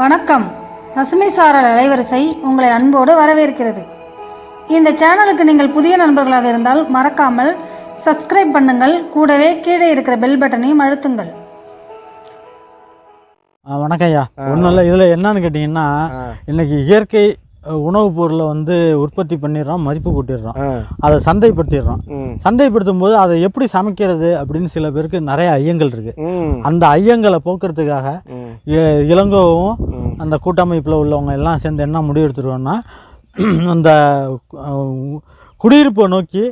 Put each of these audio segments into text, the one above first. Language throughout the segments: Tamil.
வணக்கம். பசுமை சாரல் அலைவரிசை உங்களை அன்போடு வரவேற்கிறது. இந்த சேனலுக்கு நீங்கள் புதிய நண்பர்களாக இருந்தால் மறக்காமல் சப்ஸ்கிரைப் பண்ணுங்கள். கூடவே கீழே இருக்கிற பெல் பட்டனையும் அழுத்துங்கள். வணக்கம் ஐயா. ஒன்றும் இல்லை இதில் என்னன்னு கேட்டிங்கன்னா இன்னைக்கு இயற்கை உணவுப் பொருளை வந்து உற்பத்தி பண்ணிடுறோம் மதிப்பு கூட்டிடுறோம் அதை சந்தைப்படுத்திடுறோம் சந்தைப்படுத்தும் போது அதை எப்படி சமைக்கிறது அப்படின்னு சில பேருக்கு நிறைய ஐயங்கள் இருக்கு. அந்த ஐயங்களை போக்குறதுக்காக இளங்கோவும் அந்த கூட்டமைப்பில் உள்ளவங்க எல்லாம் சேர்ந்து என்ன முடிவு எடுத்துருவோம்னா அந்த குடியிருப்பை நோக்கி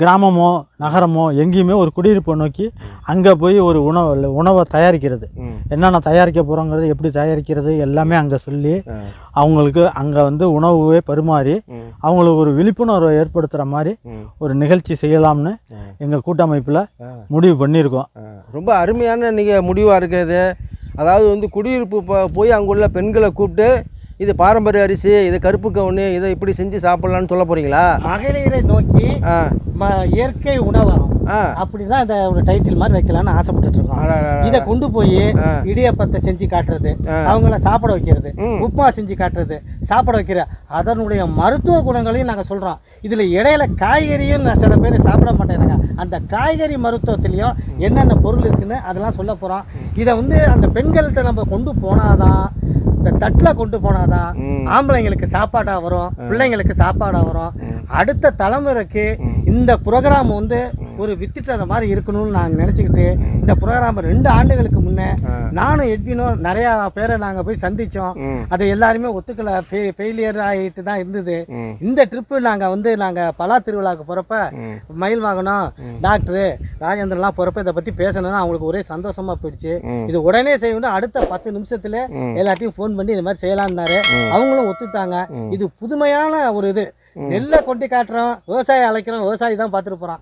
கிராமமோ நகரமோ எங்கேயுமே ஒரு குடியிருப்பை நோக்கி அங்கே போய் ஒரு உணவு உணவை தயாரிக்கிறது. என்னென்ன தயாரிக்க போகிறோங்கிறது எப்படி தயாரிக்கிறது எல்லாமே அங்கே சொல்லி அவங்களுக்கு அங்கே வந்து உணவுவே பரிமாறி அவங்களுக்கு ஒரு விழிப்புணர்வை ஏற்படுத்துகிற மாதிரி ஒரு நிகழ்ச்சி செய்யலாம்னு எங்கள் கூட்டமைப்பில் முடிவு பண்ணியிருக்கோம். ரொம்ப அருமையான நீங்கள் முடிவாக இருக்குது. அதாவது வந்து குடியிருப்பு போய் அங்குள்ள பெண்களை கூப்பிட்டு இது பாரம்பரிய அரிசி இது கருப்பு கவுனு இதை இப்படி செஞ்சு சாப்பிட்லான்னு சொல்ல போகிறீங்களா மகளிரை நோக்கி இயற்கை உணவகம். அப்படிதான் இந்த ஒரு டைட்டில் மாதிரி வைக்கலாம்னு ஆசைப்பட்டுட்டு இருக்கோம். இதை கொண்டு போய். இடியப்பத்தை செஞ்சு காட்டுறது. அவங்கள சாப்பிட வைக்கிறது. உப்புமா செஞ்சு காட்டுறது சாப்பிட வைக்கிற அதனுடைய மருத்துவ குணங்களையும் நாங்கள் சொல்கிறோம் இதில் இடையில காய்கறியும் நான் சில பேர் சாப்பிட மாட்டேங்கிறாங்க அந்த காய்கறி மருத்துவத்திலையும் என்னென்ன பொருள் இருக்குன்னு அதெல்லாம் சொல்ல போகிறோம் இதை வந்து அந்த பெண்கள்கிட்ட நம்ம கொண்டு போனாதான் இந்த தட்டில் கொண்டு போனாதான். ஆம்பளைங்களுக்கு சாப்பாடாக வரும் பிள்ளைங்களுக்கு சாப்பாடாக வரும். அடுத்த தலைமுறைக்கு இந்த ப்ரோக்ராம் வந்து ஒரு வித்திட்ட மாதிரி இருக்கணும்னு நாங்கள் நினச்சிக்கிட்டு இந்த ப்ரோக்ராம் ரெண்டு ஆண்டுகளுக்கு முன்னே நானும் எட்வினும் நிறையா பேரை நாங்கள் போய் சந்தித்தோம். அதை எல்லாருமே ஒத்துக்கல. ஃபெயிலியர் ஆகிட்டு தான் இருந்தது. இந்த ட்ரிப்பு நாங்கள் வந்து நாங்கள் பலா திருவிழாவுக்கு போகிறப்ப. மயில் வாகனம் டாக்டரு ராஜேந்திரன்லாம் போகிறப்ப இதை பற்றி பேசணும்னா அவங்களுக்கு ஒரே சந்தோஷமாக போயிடுச்சு. இது உடனே செய்யணும் அடுத்த பத்து நிமிஷத்துல. எல்லாத்தையும் ஃபோன் பண்ணி இந்த மாதிரி செய்யலாம்னாரு அவங்களும் ஒத்துட்டாங்க இது புதுமையான ஒரு இது. நெல்லை கொட்டி காட்டுறோம் விவசாயி அழைக்கிறோம் விவசாயி தான் பார்த்துட்டு போகிறான்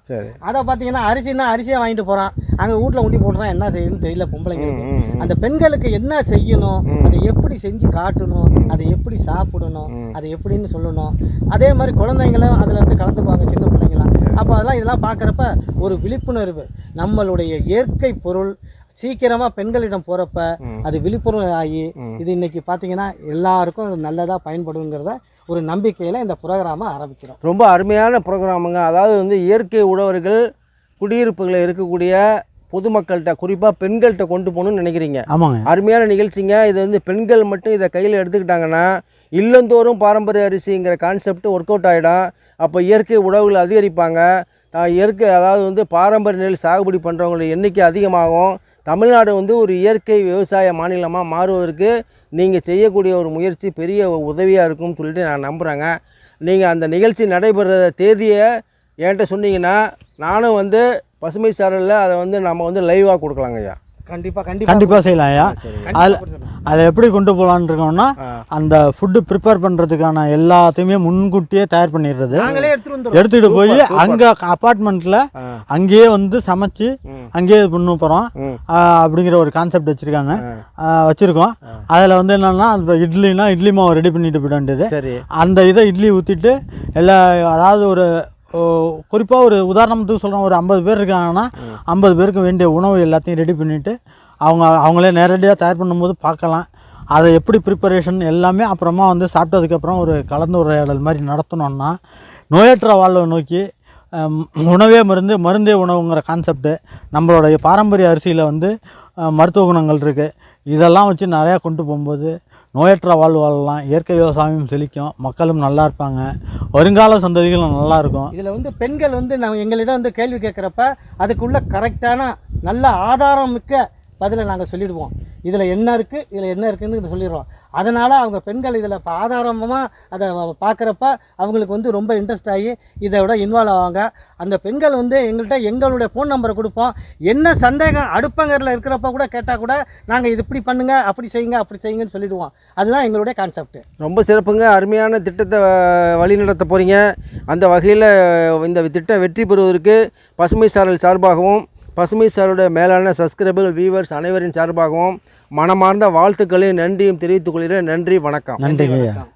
அதை பார்த்தீங்கன்னா அரிசினா அரிசியை வாங்கிட்டு போகிறான் அங்கே வீட்டில் ஊட்டி போட்டுறான் என்ன செய்யணும்னு தெரியல பொம்பளைங்களுக்கு. அந்த பெண்களுக்கு என்ன செய்யணும்? அதை எப்படி செஞ்சு காட்டணும்? அதை எப்படி சாப்பிடணும்? அதை எப்படின்னு சொல்லணும். அதே மாதிரி குழந்தைங்களும் அதில் இருந்து கலந்துக்குவாங்க சின்ன பிள்ளைங்களாம். அப்போ அதெல்லாம் இதெல்லாம் பார்க்குறப்ப ஒரு விழிப்புணர்வு. நம்மளுடைய இயற்கை பொருள் சீக்கிரமாக பெண்களிடம் போகிறப்ப அது விழிப்புணர்வு ஆகி இது இன்னைக்கு பார்த்தீங்கன்னா எல்லாருக்கும் நல்லதாக பயன்படுங்கிறத ஒரு நம்பிக்கையில் இந்த ப்ரோக்ராமை ஆரம்பிக்கிறோம். ரொம்ப அருமையான ப்ரோக்ராமுங்க. அதாவது வந்து இயற்கை உழவர்கள் குடியிருப்புகளில் இருக்கக்கூடிய பொதுமக்கள்கிட்ட குறிப்பாக பெண்கள்கிட்ட கொண்டு போகணும்னு நினைக்கிறீங்க. ஆமாங்க. அருமையான நிகழ்ச்சிங்க. இது வந்து பெண்கள் மட்டும் இதை கையில் எடுத்துக்கிட்டாங்கன்னா இல்லந்தோறும் பாரம்பரிய அரிசிங்கிற கான்செப்ட் ஒர்க் அவுட் ஆகிடும் அப்போ இயற்கை உணவுகளை அதிகரிப்பாங்க. இயற்கை அதாவது வந்து பாரம்பரிய நெல் சாகுபடி பண்ணுறவங்களுடைய எண்ணிக்கை அதிகமாகும். தமிழ்நாடு வந்து ஒரு இயற்கை விவசாய மாநிலமாக மாறுவதற்கு நீங்கள் செய்யக்கூடிய ஒரு முயற்சி பெரிய உதவியாக இருக்கும்னு சொல்லிட்டு நான் நம்புகிறேங்க நீங்கள் அந்த நிகழ்ச்சி நடைபெற தேதியை என்கிட்ட சொன்னீங்கன்னா நானும் வந்து பசுமை சாரலில் அதை வந்து நம்ம வந்து லைவாக கொடுக்கலாங்க ஐயா கண்டிப்பாக கண்டிப்பாக கண்டிப்பாக செய்யலாம் ஐயா அதில் அதை எப்படி கொண்டு போகலான்னு இருக்கோம்னா. அந்த ஃபுட்டு ப்ரிப்பேர் பண்ணுறதுக்கான எல்லாத்தையுமே முன்கூட்டியே தயார் பண்ணிடுறது. எடுத்துகிட்டு போய் அங்கே அப்பார்ட்மெண்ட்டில். அங்கேயே வந்து சமைச்சு. அங்கேயே இது பண்ண போகிறோம். அப்படிங்கிற ஒரு கான்செப்ட் வச்சுருக்காங்க. வச்சுருக்கோம். அதில் வந்து என்னென்னா அந்த இட்லினா இட்லி மாவு ரெடி பண்ணிட்டு போயிட வேண்டியது. சரி. அந்த இதை இட்லி ஊற்றிட்டு எல்லா அதாவது ஒரு குறிப்பாக ஒரு உதாரணத்துக்கு சொல்கிறோம் ஒரு ஐம்பது பேர் இருக்காங்கன்னா ஐம்பது பேருக்கு வேண்டிய உணவு எல்லாத்தையும் ரெடி பண்ணிவிட்டு அவங்க அவங்களே நேரடியாக தயார் பண்ணும்போது பார்க்கலாம். அதை எப்படி ப்ரிப்பரேஷன் எல்லாமே அப்புறமா வந்து சாப்பிட்டதுக்கப்புறம் ஒரு கலந்துரையாடல் மாதிரி நடத்தணும்னா நோயற்ற வாழ்வை நோக்கி உணவே மருந்து மருந்தே உணவுங்கிற கான்செப்ட்டு நம்மளுடைய பாரம்பரிய அரிசியில் வந்து மருத்துவ குணங்கள் இருக்குது இதெல்லாம் வச்சு நிறையா கொண்டு போகும்போது நோயற்ற வாழ்வு வாழலாம். இயற்கை விவசாயம் செழிக்கும். மக்களும் நல்லா இருப்பாங்க. வருங்கால சந்ததிகளும் நல்லா இருக்கும். இதில் வந்து பெண்கள் வந்து நம்ம எங்களிடம் வந்து கேள்வி கேட்குறப்ப அதுக்குள்ள கரெக்டான நல்ல ஆதாரம் மிக்க பதிலை நாங்கள் சொல்லிவிடுவோம் இதில் என்ன இருக்குது இதில் என்ன இருக்குன்னு சொல்லிடுறோம். அதனால் அவங்க பெண்கள் இதில் இப்போ ஆதாரமாக அதை பார்க்குறப்ப அவங்களுக்கு வந்து ரொம்ப இன்ட்ரெஸ்ட் ஆகி இதை விட இன்வால்வ் ஆவாங்க. அந்த பெண்கள் வந்து எங்கள்கிட்ட எங்களுடைய ஃபோன் நம்பரை கொடுப்போம். என்ன சந்தேகம் அடுப்பங்கரில் இருக்கிறப்ப கூட கேட்டால் கூட நாங்கள் இது இப்படி பண்ணுங்க அப்படி செய்யுங்க அப்படி செய்யுங்கன்னு சொல்லிடுவோம். அதுதான் எங்களுடைய கான்செப்ட் ரொம்ப சிறப்புங்க. அருமையான திட்டத்தை வழிநடத்த போகிறீங்க அந்த வகையில் இந்த திட்டம் வெற்றி பெறுவதற்கு பசுமை சாரல் சார்பாகவும் பசுமை சாரோட மேலான சப்ஸ்கிரைபர்கள் வியூவர்ஸ் அனைவரின் சார்பாகவும் மனமார்ந்த வாழ்த்துக்களையும் நன்றியும் தெரிவித்துக் கொள்கிறேன். நன்றி வணக்கம். ஐயா.